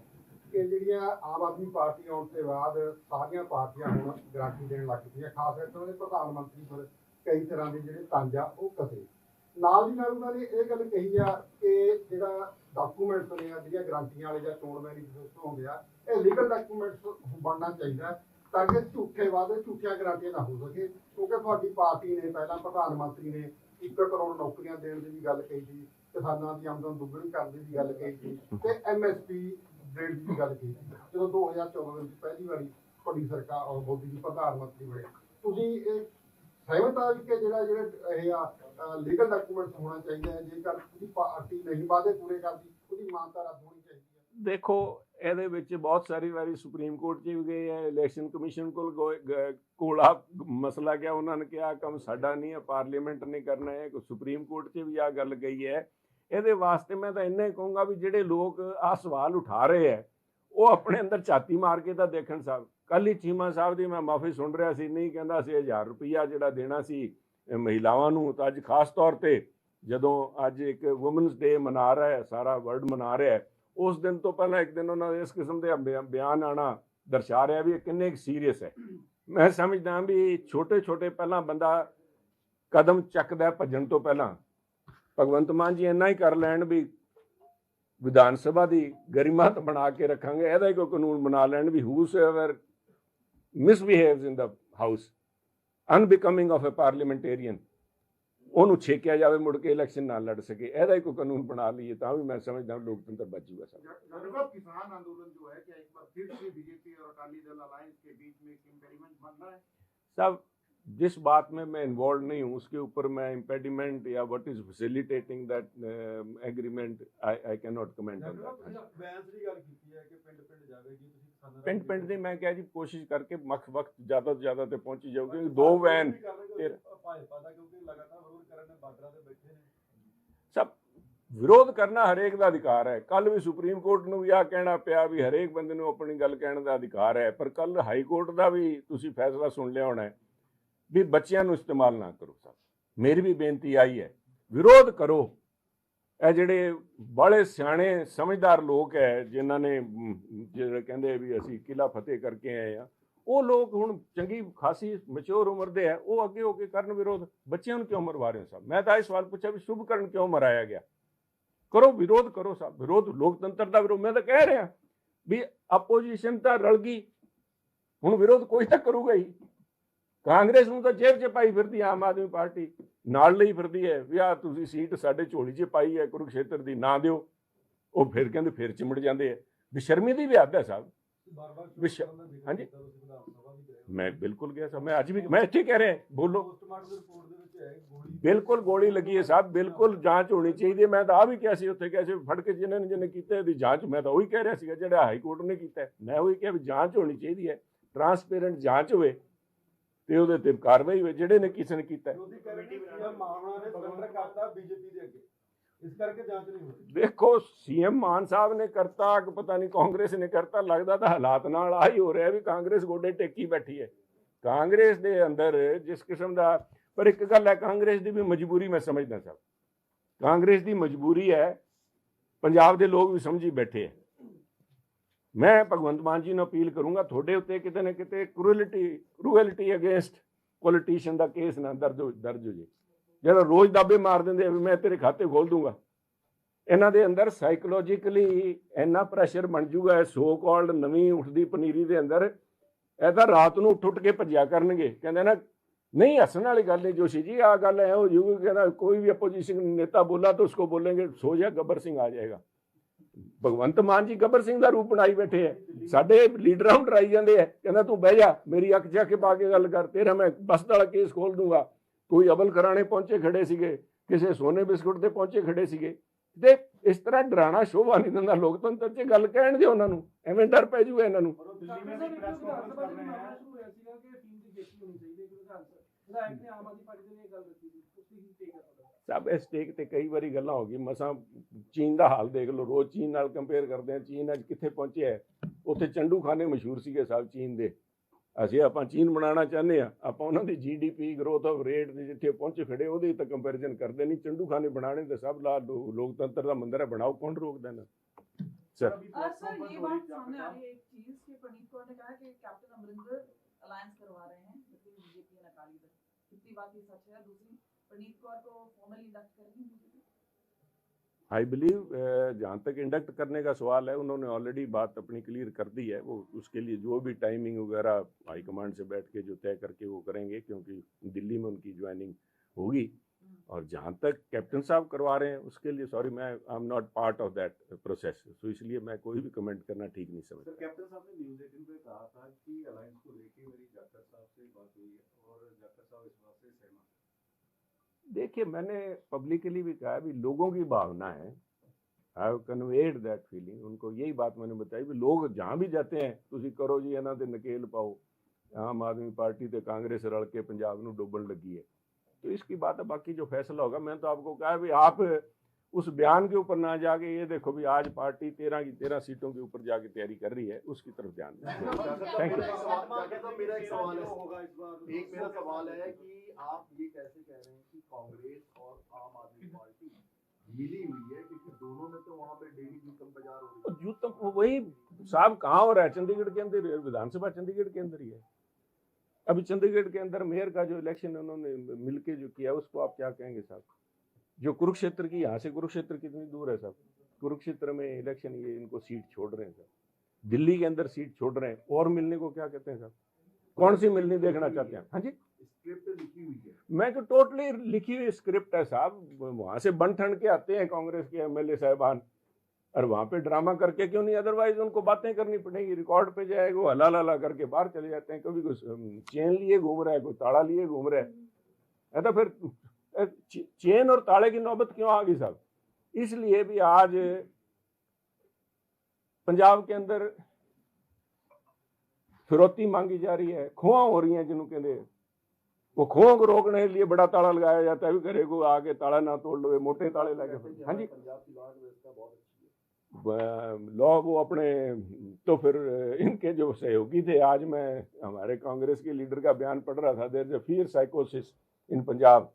ਕਿ ਜਿਹੜੀਆਂ ਆਮ ਆਦਮੀ ਪਾਰਟੀ ਆਉਣ ਤੋਂ ਬਾਅਦ ਸਾਰੀਆਂ ਪਾਰਟੀਆਂ ਹੁਣ ਗਾਰੰਟੀ ਦੇਣ ਲੱਗ ਪਈਆਂ ਖਾਸ ਕਰਕੇ ਉਹਦੇ ਪ੍ਰਧਾਨ ਮੰਤਰੀ ਪਰ ਕਈ ਤਰ੍ਹਾਂ ਦੇ ਜਿਹੜੇ ਤੰਜ ਉਹ ਕਸੇ। ਨਾਲ ਦੀ ਨਾਲ ਉਹਨਾਂ ਨੇ ਇਹ ਗੱਲ ਕਹੀ ਆ ਕਿ ਜਿਹੜਾ ਡਾਕੂਮੈਂਟਸ ਨੇ ਆ, ਜਿਹੜੀਆਂ ਗਾਰੰਟੀਆਂ ਵਾਲੇ ਜਾਂ ਚੋਣ ਮੈਨੀਫੈਸਟੋ ਹੁੰਦੇ ਆ, ਇਹ ਲੀਗਲ ਡਾਕੂਮੈਂਟਸ ਬਣਨਾ ਚਾਹੀਦਾ ਤਾਂ ਕਿ ਝੂਠੇ ਵਾਅਦੇ, ਝੂਠੀਆਂ ਗਾਰੰਟੀਆਂ ਨਾ ਹੋ ਸਕੇ। ਕਿਉਂਕਿ ਤੁਹਾਡੀ ਪਾਰਟੀ ਨੇ ਪਹਿਲਾਂ ਪ੍ਰਧਾਨ ਮੰਤਰੀ ਨੇ 1 ਕਰੋੜ ਨੌਕਰੀਆਂ ਦੇਣ ਦੀ ਵੀ ਗੱਲ ਕਹੀ ਸੀ, ਕਿਸਾਨਾਂ ਦੀ ਆਮਦਨ ਦੁੱਗਣੀ ਕਰਨ ਦੀ ਵੀ ਗੱਲ ਕਹੀ ਸੀ ਤੇ ਐਮਐਸਪੀ ਰੇਟ ਦੀ ਵੀ ਗੱਲ ਕਹੀ ਸੀ। ਜਦੋਂ 2014 ਦੇ ਵਿੱਚ ਪਹਿਲੀ ਵਾਰੀ ਤੁਹਾਡੀ ਸਰਕਾਰ ਔਰ ਮੋਦੀ ਜੀ ਪ੍ਰਧਾਨ ਮੰਤਰੀ ਬਣੇ। ਤੁਸੀਂ ਇਹ ਸਹਿਮਤ ਆ ਕਿ ਜਿਹੜਾ ਜਿਹੜੇ ਇਹ ਆ ਲੀਗਲ ਡਾਕੂਮੈਂਟਸ ਹੋਣਾ ਚਾਹੀਦਾ ਹੈ, ਜੇਕਰ ਉਹਦੀ ਪਾਰਟੀ ਨਹੀਂ ਵਾਅਦੇ ਪੂਰੇ ਕਰਦੀ ਉਹਦੀ ਮਾਨਤਾ ਰੱਦ ਹੋਣੀ ਚਾਹੀਦੀ ਹੈ। ਦੇਖੋ, ਇਹਦੇ ਵਿੱਚ ਬਹੁਤ ਸਾਰੀ ਵਾਰੀ ਸੁਪਰੀਮ ਕੋਰਟ 'ਚ ਵੀ ਗਏ ਹੈ ਇਲੈਕਸ਼ਨ ਕਮਿਸ਼ਨ ਕੋਲ ਗਏ- ਮਸਲਾ ਗਿਆ, ਉਹਨਾਂ ਨੇ ਕਿਹਾ, ਕੰਮ ਸਾਡਾ ਨਹੀਂ ਹੈ ਪਾਰਲੀਮੈਂਟ ਨੇ ਕਰਨਾ ਹੈ ਸੁਪਰੀਮ ਕੋਰਟ 'ਚ ਵੀ ਆ ਗੱਲ ਗਈ ਹੈ। ਇਹਦੇ ਵਾਸਤੇ ਮੈਂ ਤਾਂ ਇੰਨਾ ਹੀ ਕਹੂੰਗਾ ਵੀ ਜਿਹੜੇ ਲੋਕ ਆ ਸਵਾਲ ਉਠਾ ਰਹੇ ਹੈ, ਉਹ ਆਪਣੇ ਅੰਦਰ ਛਾਤੀ ਮਾਰ ਕੇ ਤਾਂ ਦੇਖਣ ਸਾਹਿਬ। ਕੱਲ ਹੀ ਚੀਮਾ ਸਾਹਿਬ ਦੀ ਮੈਂ ਮਾਫੀ ਸੁਣ ਰਿਹਾ ਸੀ, ਨਹੀਂ ਕਹਿੰਦਾ ਸੀ 1000 ਰੁਪਈਆ ਜਿਹੜਾ ਦੇਣਾ ਸੀ ਮਹਿਲਾਵਾਂ ਨੂੰ ਤਾਂ ਅੱਜ ਖਾਸ ਤੌਰ ਤੇ ਜਦੋਂ ਅੱਜ ਇੱਕ ਔਮਨਸ ਡੇ ਮਨਾ ਰਿਹਾ ਹੈ, ਸਾਰਾ ਵਰਲਡ ਮਨਾ ਰਿਹਾ ਹੈ, ਉਸ ਦਿਨ ਤੋਂ ਪਹਿਲਾਂ ਇੱਕ ਦਿਨ ਉਹਨਾਂ ਦੇ ਇਸ ਕਿਸਮ ਦੇ ਬਿਆਨ ਆਣਾ ਦਰਸਾ ਰਿਹਾ ਵੀ ਇਹ ਕਿੰਨੇ ਸੀਰੀਅਸ ਹੈ। ਮੈਂ ਸਮਝਦਾ ਵੀ ਛੋਟੇ ਛੋਟੇ ਪਹਿਲਾਂ ਬੰਦਾ ਕਦਮ ਚੱਕਦਾ ਭੱਜਣ ਤੋਂ ਪਹਿਲਾਂ। ਭਗਵੰਤ ਮਾਨ ਜੀ ਇੰਨਾ ਹੀ ਕਰ ਲੈਣ ਵੀ ਵਿਧਾਨ ਸਭਾ ਦੀ ਗਰਿਮਾ ਬਣਾ ਕੇ ਰੱਖਾਂਗੇ, ਇਹਦਾ ਹੀ ਕੋਈ ਕਾਨੂੰਨ ਬਣਾ ਲੈਣ ਵੀ whosoever misbehaves in the house ਅਨਬਿਕਮਿੰਗ of a parliamentarian ਉਹਨੂੰ ਛੇਕਿਆ ਜਾਵੇ ਮੁੜ ਕੇ ਇਲੈਕਸ਼ਨ ਨਾ ਲੜ ਸਕੇ ਇਹਦਾ ਹੀ ਕੋਈ ਕਾਨੂੰਨ ਬਣਾ ਲਈਏ ਤਾਂ ਵੀ ਮੈਂ ਸਮਝਦਾ ਲੋਕਤੰਤਰ ਬਚ ਜੂਗਾ ਸਭ लगभग किसान आंदोलन जो है क्या एक बार फिर से बीजेपी और अकाली दल अलायंस के बीच में एक इम्पेरिमेंट बन रहा है साहब जिस बात में मैं इन्वॉल्व नहीं हूँ उसके ऊपर मैं इम्पेडिमेंट या what is facilitating that agreement I I can not comment on that Bains ਦੀ ਗੱਲ ਕੀਤੀ ਹੈ ਕਿ ਪਿੰਡ ਪਿੰਡ ਜਾਵੇਗੀ ਤੁਸੀਂ ਕਿਸਾਨਾਂ ਦਾ ਪਿੰਡ ਪਿੰਡ ਦੀ ਮੈਂ ਕਿਹਾ ਜੀ ਕੋਸ਼ਿਸ਼ ਕਰਕੇ ਮੱਖ ਵਕਤ ਜ਼ਿਆਦਾ ਤੋਂ ਜ਼ਿਆਦਾ ਤੇ ਪਹੁੰਚੀ ਜਾਊਗੀ ਦੋ ਵੈਨ ਫਿਰ- ਭਾਜਪਾ ਦਾ ਕਿਉਂਕਿ ਲਗਾਤਾਰ ਵਿਰੋਧ ਕਰਨ ਨੇ ਬਾਰਡਰਾਂ ਤੇ ਬੈਠੇ ਨੇ ਸਭ ਵਿਰੋਧ ਕਰਨਾ ਹਰੇਕ ਦਾ ਅਧਿਕਾਰ ਹੈ ਕੱਲ ਵੀ ਸੁਪਰੀਮ ਕੋਰਟ ਨੂੰ ਵੀ ਆ ਕਹਿਣਾ ਪਿਆ ਵੀ ਹਰੇਕ ਬੰਦੇ ਨੂੰ ਆਪਣੀ ਗੱਲ ਕਹਿਣ ਦਾ ਅਧਿਕਾਰ ਹੈ ਪਰ ਕੱਲ ਹਾਈ ਕੋਰਟ ਦਾ ਵੀ ਤੁਸੀਂ ਫੈਸਲਾ ਸੁਣ ਲਿਆ ਹੋਣਾ ਹੈ ਵੀ ਬੱਚਿਆਂ ਨੂੰ ਇਸਤੇਮਾਲ ਨਾ ਕਰੋ ਸਭ ਮੇਰੀ ਵੀ ਬੇਨਤੀ ਆਈ ਹੈ। ਵਿਰੋਧ ਕਰੋ। ਇਹ ਜਿਹੜੇ ਬੜੇ ਸਿਆਣੇ, ਸਮਝਦਾਰ ਲੋਕ ਹੈ, ਜਿਨ੍ਹਾਂ ਨੇ ਜਿਹੜੇ ਕਹਿੰਦੇ ਵੀ ਅਸੀਂ ਕਿਲਾ ਫਤਿਹ ਕਰਕੇ ਆਏ ਆ ਉਹ ਲੋਕ ਹੁਣ ਚੰਗੀ ਖਾਸੀ ਮੈਚੁਰ ਉਮਰ ਦੇ ਹੈ, ਉਹ ਅੱਗੇ ਹੋ ਕੇ ਕਰਨ ਵਿਰੋਧ। ਬੱਚਿਆਂ ਨੂੰ ਕਿਉਂ ਮਰਵਾ ਰਹੇ ਹੋ ਸਾਹਿਬ ਮੈਂ ਤਾਂ ਇਹ ਸਵਾਲ ਪੁੱਛਿਆ ਵੀ ਸ਼ੁਭਕਰਨ ਕਿਉਂ ਮਰਾਇਆ ਗਿਆ? ਕਰੋ, ਵਿਰੋਧ ਕਰੋ ਸਾਹਿਬ ਵਿਰੋਧ ਲੋਕਤੰਤਰ ਦਾ ਵਿਰੋਧ। ਮੈਂ ਤਾਂ ਕਹਿ ਰਿਹਾ ਵੀ ਆਪੋਜੀਸ਼ਨ ਤਾਂ ਰਲ ਗਈ। ਹੁਣ ਵਿਰੋਧ ਕੋਈ ਤਾਂ ਕਰੂਗਾ ਹੀ। ਕਾਂਗਰਸ ਨੂੰ ਤਾਂ ਜੇਬ 'ਚ ਪਾਈ ਫਿਰਦੀ ਆਮ ਆਦਮੀ ਪਾਰਟੀ। ਨਾਲ ਲਈ ਫਿਰਦੀ ਹੈ ਵੀ ਆ ਤੁਸੀਂ ਸੀਟ ਸਾਡੇ ਝੋਲੀ 'ਚ ਪਾਈ ਹੈ ਕੁਰੂਕਸ਼ੇਤਰ ਦੀ ਨਾ ਦਿਓ। ਉਹ ਫਿਰ ਕਹਿੰਦੇ ਫਿਰ ਚਿਮੜ ਜਾਂਦੇ ਆ। ਬੇਸ਼ਰਮੀ ਦੀ ਵੀ ਹੱਦ ਹੈ ਸਾਹਿਬ। ਹਾਂਜੀ। ਮੈਂ ਬਿਲਕੁਲ ਗਿਆ ਸਾਹਿਬ ਮੈਂ ਅੱਜ ਵੀ ਮੈਂ ਇੱਥੇ ਕਹਿ ਰਿਹਾ ਬੋਲੋ। ਬਿਲਕੁਲ ਗੋਲੀ ਲੱਗੀ ਹੈ ਸਾਹਿਬ ਬਿਲਕੁਲ ਜਾਂਚ ਹੋਣੀ ਚਾਹੀਦੀ ਹੈ। ਮੈਂ ਤਾਂ ਆ ਵੀ ਕਿਹਾ ਸੀ ਉੱਥੇ ਕਿਹਾ ਸੀ ਫੜ ਕੇ ਜਿਹਨਾਂ ਨੇ ਜਿਹਨੇ ਕੀਤਾ ਇਹਦੀ ਜਾਂਚ ਮੈਂ ਤਾਂ ਉਹੀ ਕਹਿ ਰਿਹਾ ਸੀਗਾ ਜਿਹੜਾ ਹਾਈ ਕੋਰਟ ਨੇ ਕੀਤਾ। ਮੈਂ ਉਹੀ ਕਿਹਾ ਵੀ ਜਾਂਚ ਹੋਣੀ ਚਾਹੀਦੀ ਹੈ ਟਰਾਂਸਪੇਰੈਂਟ ਜਾਂਚ ਹੋਵੇ। ਤੇ ਉਹਦੇ ਤੇ ਕਾਰਵਾਈ ਹੋਵੇ ਜਿਹੜੇ ਨੇ ਕਿਸੇ ਨੇ ਕੀਤਾ। ਹੈ। ਹੋ ਦੇਖੋ ਸੀਐਮ ਮਾਨ ਸਾਹਿਬ ਨੇ ਕਰਤਾ ਕਿ ਪਤਾ ਨਹੀਂ ਕਾਂਗਰਸ ਨੇ ਕਰਤਾ ਲੱਗਦਾ ਤਾਂ ਹਾਲਾਤ ਨਾਲ ਆਹੀ ਹੋ ਰਿਹਾ ਵੀ ਕਾਂਗਰਸ ਗੋਡੇ ਟੇਕੀ ਬੈਠੀ ਹੈ। ਕਾਂਗਰਸ ਦੇ ਅੰਦਰ ਜਿਸ ਕਿਸਮ ਦਾ ਪਰ ਇੱਕ ਗੱਲ ਹੈ ਕਾਂਗਰਸ ਦੀ ਵੀ ਮਜਬੂਰੀ ਮੈਂ ਸਮਝਦਾ ਸਭ ਕਾਂਗਰਸ ਦੀ ਮਜਬੂਰੀ ਹੈ ਪੰਜਾਬ ਦੇ ਲੋਕ ਵੀ ਸਮਝੀ ਬੈਠੇ ਹੈ। ਮੈਂ ਭਗਵੰਤ ਮਾਨ ਜੀ ਨੂੰ ਅਪੀਲ ਕਰੂੰਗਾ, ਤੁਹਾਡੇ ਉੱਤੇ ਕਿਤੇ ਨਾ ਕਿਤੇ ਕਰੂਅਲਿਟੀ ਕਰੂਅਲਿਟੀ ਅਗੇਂਸਟ ਪੋਲੀਟੀਸ਼ੀਅਨ ਦਾ ਕੇਸ ਨਾ ਦਰਜ ਹੋ ਦਰਜ ਹੋ ਜੇ। ਜਿਹੜਾ ਰੋਜ਼ ਦਾਬੇ ਮਾਰ ਦਿੰਦੇ ਆ ਵੀ ਮੈਂ ਤੇਰੇ ਖਾਤੇ ਖੋਲ ਦੂੰਗਾ। ਇਹਨਾਂ ਦੇ ਅੰਦਰ ਸਾਈਕੋਲੋਜੀਕਲੀ ਇੰਨਾ ਪ੍ਰੈਸ਼ਰ ਬਣ ਜੂਗਾ ਸੋ ਕਾਲਡ ਨਵੀਂ ਉੱਠਦੀ ਪਨੀਰੀ ਦੇ ਅੰਦਰ, ਇਹ ਤਾਂ ਰਾਤ ਨੂੰ ਉੱਠ ਉੱਠ ਕੇ ਭੱਜਿਆ ਕਰਨਗੇ। ਕਹਿੰਦੇ ਨਾ, ਨਹੀਂ, ਹੱਸਣ ਵਾਲੀ ਗੱਲ ਨਹੀਂ ਜੋਸ਼ੀ ਜੀ ਆ ਗੱਲ ਹੈ ਹੋ ਜੂਗੀ, ਕਹਿੰਦਾ ਕੋਈ ਵੀ ਅਪੋਜੀਸ਼ਨ ਨੇਤਾ ਬੋਲਾ ਤਾਂ ਉਸਕੋ ਬੋलेंगे ਸੋ ਜਾ, ਗੱਬਰ ਸਿੰਘ ਆ ਜਾਏਗਾ। ਭਗਵੰਤ ਮਾਨ ਜੀ ਗੱਬਰ ਸਿੰਘ ਦਾ ਰੂਪ ਬਣਾਈ ਬੈਠੇ ਹੈ ਸਾਡੇ ਲੀਡਰਾਂ ਨੂੰ ਡਰਾਈ ਜਾਂਦੇ ਹੈ ਕਹਿੰਦਾ ਤੂੰ ਬਹਿ ਜਾ ਮੇਰੀ ਅੱਖ ਜਾ ਕੇ ਪਾ ਕੇ ਗੱਲ ਕਰ। ਤੇਰਾ ਮੈਂ ਬਸ ਵਾਲਾ ਕੇਸ ਖੋਲ ਦੂੰਗਾ। ਕੋਈ ਅਬਲ ਕਰਾਣੇ ਪਹੁੰਚੇ ਖੜੇ ਸੀਗੇ। ਕਿਸੇ ਸੋਨੇ ਬਿਸਕੁਟ ਦੇ ਪਹੁੰਚੇ ਖੜੇ ਸੀਗੇ। ਤੇ ਇਸ ਤਰ੍ਹਾਂ ਡਰਾਣਾ ਸ਼ੋਭਾ ਨਹੀਂ ਦਿੰਦਾ। ਲੋਕਤੰਤਰ 'ਚ ਗੱਲ ਕਹਿਣ ਦਿਓ ਉਹਨਾਂ ਨੂੰ। ਐਵੇਂ ਡਰ ਪੈ ਜੂਗਾ ਇਹਨਾਂ ਨੂੰ। ਪਰ ਉਹ ਦਿੱਲੀ ਵਿੱਚ ਵੀ ਪ੍ਰੈਸ ਕਾਨਫਰੰਸ ਕਰ ਰਹੇ ਹੈ ਸ਼ੁਰੂ ਹੋਇਆ ਸੀਗਾ ਕਿ ਟੀਮ ਦੀ ਜੇਤੀ ਹੋਣੀ ਚਾਹੀਦੀ ਹੈ ਕਿ ਵਿਧਾਨ ਸਭਾ ਵਿਧਾਇਕ ਨੇ ਆਮ ਆਦਮੀ ਪਾਰਟੀ ਦੇ ਨੇ ਇਹ ਗੱਲ ਦੱਸੀ ਸੀ। ਤੁਸੀਂ ਕੀ ਤੁਹਾਡਾ ਸਭ ਇਸ ਸਟੇਕ ਤੇ ਕਈ ਵਾਰੀ ਗੱਲਾਂ ਹੋ ਗਈ ਮਸਾਂ ਚੀਨ ਦਾ ਹਾਲ ਦੇਖ ਲਓ। ਰੋਜ਼ ਚੀਨ ਨਾਲ ਕੰਪੇਅਰ ਕਰਦੇ ਆ ਚੀਨ ਅੱਜ ਕਿੱਥੇ ਪਹੁੰਚਿਆ ਉੱਥੇ ਚੰਡੂ ਖਾਨੇ ਮਸ਼ਹੂਰ ਸੀਗੇ ਸਭ ਚੀਨ ਦੇ। ਅਸੀਂ ਆਪਾਂ ਚੀਨ ਬਣਾਉਣਾ ਚਾਹੁੰਦੇ ਆ ਆਪਾਂ ਉਹਨਾਂ ਦੀ ਜੀਡੀਪੀ ਗਰੋਥ ਆਫ ਰੇਟ ਦੇ ਜਿੱਥੇ ਪਹੁੰਚ ਖੜੇ ਉਹਦੇ ਤਾਂ ਕੰਪੈਰੀਜ਼ਨ ਕਰਦੇ ਨਹੀਂ। ਚੰਡੂ ਖਾਨੇ ਬਣਾਣੇ ਤੇ ਸਭ ਲਾ ਲੋਕਤੰਤਰ ਦਾ ਮੰਦਰ ਹੈ। ਬਣਾਓ। ਕੌਣ ਰੋਕਦਾ ਨਾ? ਸਰ। प्रनीत कौर को फॉर्मली इंडक्ट करेंगे बीजेपी आई बिलीव जहाँ तक इंडक्ट करने का सवाल है उन्होंने ऑलरेडी बात अपनी क्लियर कर दी है। वो उसके लिए जो भी टाइमिंग वगैरह हाईकमांड से बैठ के जो तय करके वो करेंगे क्योंकि दिल्ली में उनकी ज्वाइनिंग होगी। और जहाँ तक कैप्टन साहब करवा रहे हैं उसके लिए सॉरी मैं I am not part of that process तो इसलिए मैं कोई भी कमेंट करना ठीक नहीं सर समझता कैप्टन साहब ने न्यूज़ एटीन पे कहा था कि अलायंस को लेके मेरी जाकर साहब से बात हुई है और जाकर साहब इस बात से सहमत। देखिए मैंने पब्लिकली भी कहा भी लोगों की भावना है I have conveyed that feeling उनको यही बात मैंने बताई भी लोग जहाँ भी जाते हैं ਤੁਸੀਂ ਕਰੋ ਜੀ ਇਹਨਾਂ ਦੇ ਨਕੇਲ ਪਾਓ ਆਮ आदमी पार्टी ਤੇ कांग्रेस रल के पंजाब ਨੂੰ डूबन लगी है तो इसकी बात है बाकी जो फैसला होगा मैंने तो आपको कहा भी आप उस बयान के ऊपर ना जाके ये देखो भी आज पार्टी तेरह की तेरह सीटों के ऊपर जाके तैयारी कर रही है उसकी तरफ़ ध्यान थैंक *laughs* यू तो मेरा एक सवाल है मेरा सवाल है। कि आप ये कैसे कह रहे हैं कि कांग्रेस और आम आदमी पार्टी मिली हुई है क्योंकि दोनों में तो वहाँ पे डेली बाज़ार हो रही है। यूँ तो वो वही साहब कहाँ हो रहा है? चंडीगढ़ के अंदर विधानसभा चंडीगढ़ के अंदर ही है। अभी चंडीगढ़ के अंदर मेयर का जो इलेक्शन उन्होंने मिलके जो किया उसको आप क्या कहेंगे साहब? जो कुरुक्षेत्र की यहाँ से कुरुक्षेत्र कितनी दूर है साहब कुरुक्षेत्र में इलेक्शन ये इनको सीट छोड़ रहे हैं साहब दिल्ली के अंदर सीट छोड़ रहे हैं। और मिलने को क्या कहते हैं साहब कौन सी मिलनी देखना चाहते हैं? हाँ जी? स्क्रिप्ट लिखी हुई है। मैं तो टोटली लिखी हुई स्क्रिप्ट है साहब। वहाँ से बन ठन के आते हैं कांग्रेस के एमएलए साहबान। और वहाँ पे ड्रामा करके क्यों नहीं? अदरवाइज़ उनको बातें करनी पड़ेंगी। रिकॉर्ड पे जाएगा वो हला हला करके बाहर चले जाते हैं। कभी कोई चेन लिए घूम रहा है कोई ताला लिए घूम रहा है। तो फिर चेन और ताले की नौबत क्यों आ गई साहब? इसलिए भी आज पंजाब के अंदर फिरौती मांगी जा रही है, खुआ हो रही हैं कहते हैं वो खोह को रोकने के लिए बड़ा ताला लगाया जाता है, भी करे को आगे ताला ना तोड़ लो मोटे ताले लगे हाँ जी। पंजाब की लॉ व्यवस्था बहुत अच्छी वो अपने तो फिर इनके जो सहयोगी थे, आज मैं हमारे कांग्रेस के लीडर का बयान पढ़ रहा था देर फियर साइकोसिस इन पंजाब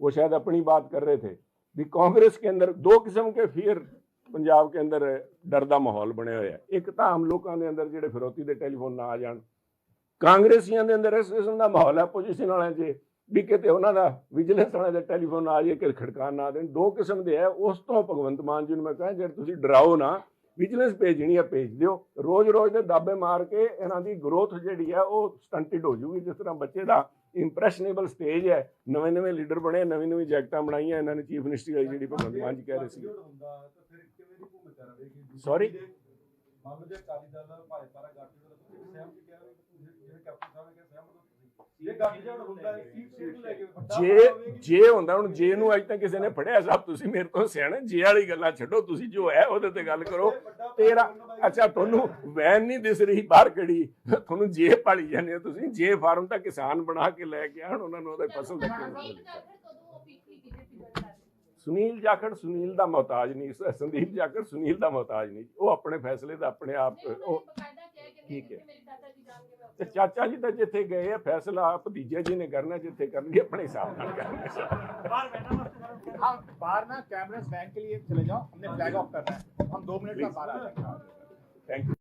वो शायद अपनी बात कर रहे थे भी कांग्रेस के अंदर दो किस्म के फियर ਪੰਜਾਬ ਕੇ ਅੰਦਰ ਡਰ ਦਾ ਮਾਹੌਲ ਬਣਿਆ ਹੋਇਆ ਹੈ ਇੱਕ ਤਾਂ ਆਮ ਲੋਕਾਂ ਦੇ ਅੰਦਰ ਜਿਹੜੇ ਫਿਰੌਤੀ ਦੇ ਟੈਲੀਫੋਨ ਨਾ ਆ ਜਾਣ ਕਾਂਗਰਸੀਆਂ ਦੇ ਅੰਦਰ ਇਸ ਕਿਸਮ ਦਾ ਮਾਹੌਲ ਹੈ ਪੋਜੀਸ਼ਨ ਵਾਲਿਆਂ 'ਚ ਵੀ ਕਿਤੇ ਉਹਨਾਂ ਦਾ ਵਿਜੀਲੈਂਸ ਵਾਲਿਆਂ ਦਾ ਟੈਲੀਫੋਨ ਆ ਜਾਏ ਕਿ ਖੜਕਾਣ ਨਾ ਦੇਣ ਦੋ ਕਿਸਮ ਦੇ ਹੈ ਉਸ ਤੋਂ ਭਗਵੰਤ ਮਾਨ ਜੀ ਨੂੰ ਮੈਂ ਕਹਾਂ ਜੇ ਤੁਸੀਂ ਡਰਾਓ ਨਾ ਵਿਜੀਲੈਂਸ ਭੇਜਣੀ ਹੈ ਭੇਜ ਦਿਓ ਰੋਜ਼-ਰੋਜ਼ ਦੇ ਦਾਬੇ ਮਾਰ ਕੇ ਇਹਨਾਂ ਦੀ ਗਰੋਥ ਜਿਹੜੀ ਹੈ ਉਹ ਸਟੰਟਡ ਹੋ ਜੂਗੀ ਜਿਸ ਤਰ੍ਹਾਂ ਬੱਚੇ ਦਾ ਇੰਪ੍ਰੈਸ਼ਨੇਬਲ ਸਟੇਜ ਹੈ। ਨਵੇਂ-ਨਵੇਂ ਲੀਡਰ ਬਣੇ ਨਵੀਂ-ਨਵੀਂ ਜੈਕਟਾਂ ਬਣਾਈਆਂ, ਇਹਨਾਂ ਨੇ ਚੀਫ ਮਿਨਿਸਟਰੀ ਵਾਲੀ ਜਿਹੜੀ ਭਗਵੰਤ ਮਾਨ ਜੀ ਕਹਿ ਰਹੇ ਸੀ ਗੱਠਜੋੜ ਮੰਨ ਲਓ ਜੇ ਅਕਾਲੀ ਦਲ, ਭਾਜਪਾ ਦਾ ਗੱਠਜੋੜ ਤੁਸੀਂ ਸਹਿਮਤ ਕਿਹਾ ਵੀ ਤੁਸੀਂ ਕੈਪਟਨ ਸਾਹਿਬ ਨੇ ਕਿਹਾ ਜੇ। ਜੇ ਹੁੰਦਾ ਹੁਣ ਜੇ ਨੂੰ ਅੱਜ ਤੱਕ ਕਿਸੇ ਨੇ ਫੜਿਆ ਸਾਹਿਬ ਤੁਸੀਂ ਮੇਰੇ ਤੋਂ ਸਿਆਣੇ ਜੇ ਵਾਲੀ ਗੱਲਾਂ ਛੱਡੋ ਤੁਸੀਂ ਜੋ ਹੈ ਉਹਦੇ ਤੇ ਗੱਲ ਕਰੋ ਤੇਰਾ ਅੱਛਾ ਤੁਹਾਨੂੰ ਵੈਨ ਨਹੀਂ ਦਿਸ ਰਹੀ ਬਾਹਰ ਖੜੀ ਤੁਹਾਨੂੰ ਜੇ ਪਾਲੀ ਜਾਂਦੇ ਹੋ ਤੁਸੀਂ ਜੇ ਫਾਰਮ ਤਾਂ ਕਿਸਾਨ ਬਣਾ ਕੇ ਲੈ ਕੇ ਆਣ ਉਹਨਾਂ ਨੂੰ ਉਹਦਾ ਫਸਲ ਦਾ ਸੁਨੀਲ ਜਾਖੜ ਸੁਨੀਲ ਦਾ ਮੁਹਤਾਜ ਨਹੀਂ ਸੰਦੀਪ ਜਾਖੜ ਸੁਨੀਲ ਦਾ ਮੁਹਤਾਜ ਨਹੀਂ ਉਹ ਆਪਣੇ ਫੈਸਲੇ ਦਾ ਆਪਣੇ ਆਪ ਉਹ ਠੀਕ ਹੈ। ਤੇ ਚਾਚਾ ਜੀ ਤਾਂ ਜਿੱਥੇ ਗਏ ਆ ਫੈਸਲਾ ਭਤੀਜੇ ਜੀ ਨੇ ਕਰਨਾ ਜਿੱਥੇ ਕਰਨਗੇ ਆਪਣੇ ਹਿਸਾਬ ਨਾਲ ਕਰਨਗੇ ਬਾਹਰ बैंक के लिए चले जाओ हमने फ्लैग ऑफ़ करना है हम दो मिनट का बाहर आ जाएँगे थैंक यू